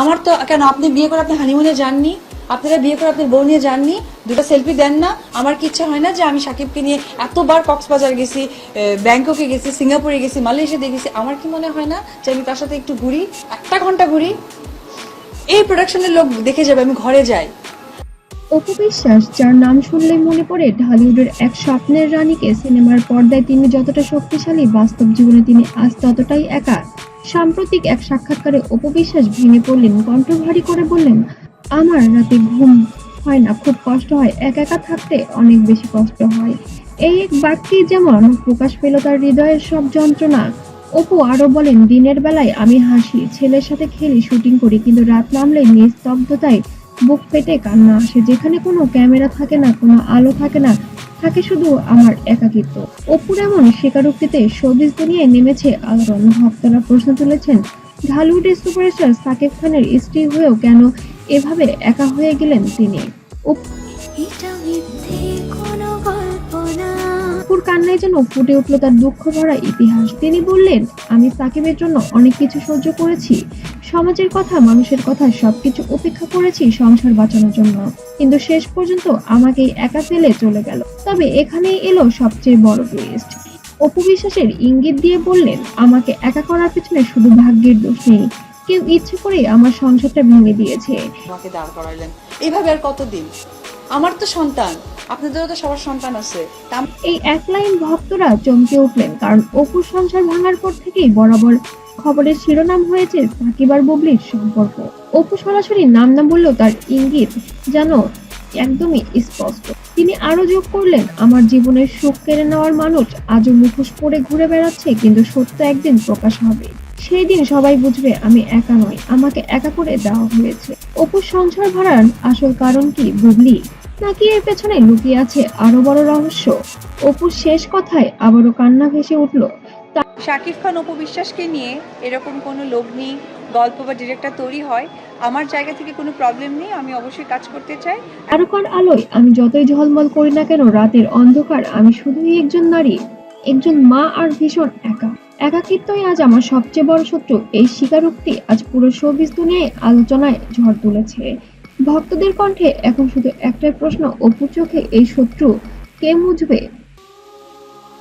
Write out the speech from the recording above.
আমার তো কেন, আপনি বিয়ে করে আপনি হানিমুনে যাননি? আপনারা বিয়ে করে আপনার বউ নিয়ে যাননি? দুটো সেলফি দেন না। আমার কি ইচ্ছা হয় না যে আমি সাকিবকে নিয়ে এতবার কক্সবাজার গেছি ব্যাংককে গেছি, সিঙ্গাপুরে গেছি মালয়েশিয়াতে গেছি? আমার কি মনে হয় না যে আমি তার সাথে একটু ঘুরি, একটা ঘণ্টা ঘুরি? এই প্রোডাকশনের লোক দেখে যাবে, আমি ঘরে যাই। অপু বিশ্বাস যার নাম শুনলেই মনে পড়ে, ঢালিউডের এক স্বপ্নের রানীকে সিনেমার পর্দায় তিনি যতটা শক্তিশালী, বাস্তব জীবনে তিনি আজ ততটাই একা। সাম্প্রতিক এক সাক্ষাৎকারে অপু বিশ্বাস ভেঙে পড়লেন কণ্ঠ ভারী করে বললেন, আমার রাতে ঘুম হয় না, খুব কষ্ট হয়, একা একা থাকতে অনেক বেশি কষ্ট হয়। এই এক বাক্যে যেমন প্রকাশ পেল তার হৃদয়ের সব যন্ত্রণা, অপু আরও বলেন, দিনের বেলায় আমি হাসি, ছেলের সাথে খেলি, শুটিং করি, কিন্তু রাত নামলে নিস্তব্ধতায় বুক ফেটে কান্না আসে। যেখানে কোনো ক্যামেরা থাকে না, কোনো আলো থাকে না, থাকে শুধু আমার একাকিত্ব। অপুর এমন স্বীকারোক্তিতে শোবিজ দুনিয়ায় নেমেছে আলোড়ন। ভক্তরা প্রশ্ন তুলেছেন, ঢালিউডের সুপারস্টার সাকিব খানের স্ত্রী হয়েও কেন এভাবে একা হয়ে গেলেন তিনি? কান্নায় যেন ফুটে উঠল তার দুঃখ ভরা ইতিহাস। তিনি বললেন, আমি সাকিবের জন্য অনেক কিছু সহ্য করেছি। সমাজের কথা, মানুষের কথা সবকিছু উপেক্ষা করেছি সংসার বাঁচানোর জন্য। কিন্তু শেষ পর্যন্ত আমাকেই একা ফেলে চলে গেল। তবে এখানেই এলো সবচেয়ে বড় টুইস্ট অপু বিশ্বাসের ইঙ্গিত দিয়ে বললেন, আমাকে একা করার পেছনে শুধু ভাগ্যের দোষ নেই। কেউ ইচ্ছে করেই আমার সংসারটা ভেঙে দিয়েছে। আমাকে দাঁড় করাইলেন। এইভাবে আর কতদিন? আমার তো সন্তান, আপনাদেরও তো সবার সন্তান আছে। এই এক লাইন ভক্তরা চমকে উঠলেন, কারণ অপুর সংসার ভাঙার পর থেকেই বরাবর খবরের শিরোনাম হয়েছে সাকিব আর বুবলির সম্পর্ক। অপু সরাসরি নাম না বললেও তার ইঙ্গিত যেন একদমই স্পষ্ট। তিনি আরও যোগ করলেন, আমার জীবনের সুখ কেড়ে নেওয়ার মানুষ আজও মুখোশ পরে ঘুরে বেড়াচ্ছে, কিন্তু সত্য একদিন প্রকাশ হবে। সেই দিন সবাই বুঝবে আমি একা নই, আমাকে একা করে দেওয়া হয়েছে। অপুর সংসার ভাড়ার আসল কারণ কি বুবলি? নাকি এর পেছনে লুকিয়ে আছে আরও বড় রহস্য? অপুর শেষ কথায় আবারও কান্না ভেসে উঠল। শাকিব খান, অপু বিশ্বাসকে নিয়ে এরকম কোনো লগ্নি গল্প বা ডিরেক্টর তৈরি হয়, আমার জায়গা থেকে কোনো প্রবলেম নেই, আমি অবশ্যই কাজ করতে চাই। তারকার আলোয় আমি যতই ঝলমল করি না কেন, রাতের অন্ধকার, আমি শুধুই একজন নারী, একজন মা আর ভীষণ একা। একাকিত্বই আজ আমার সবচেয়ে বড় শত্রু। এই স্বীকারোক্তি আজ পুরো শোবিজ দুনিয়ায় আলোচনায় ঝড় তুলেছে। ভক্তদের কণ্ঠে এখন শুধু একটাই প্রশ্ন, অপুর চোখে এই শত্রু কে মুছবে?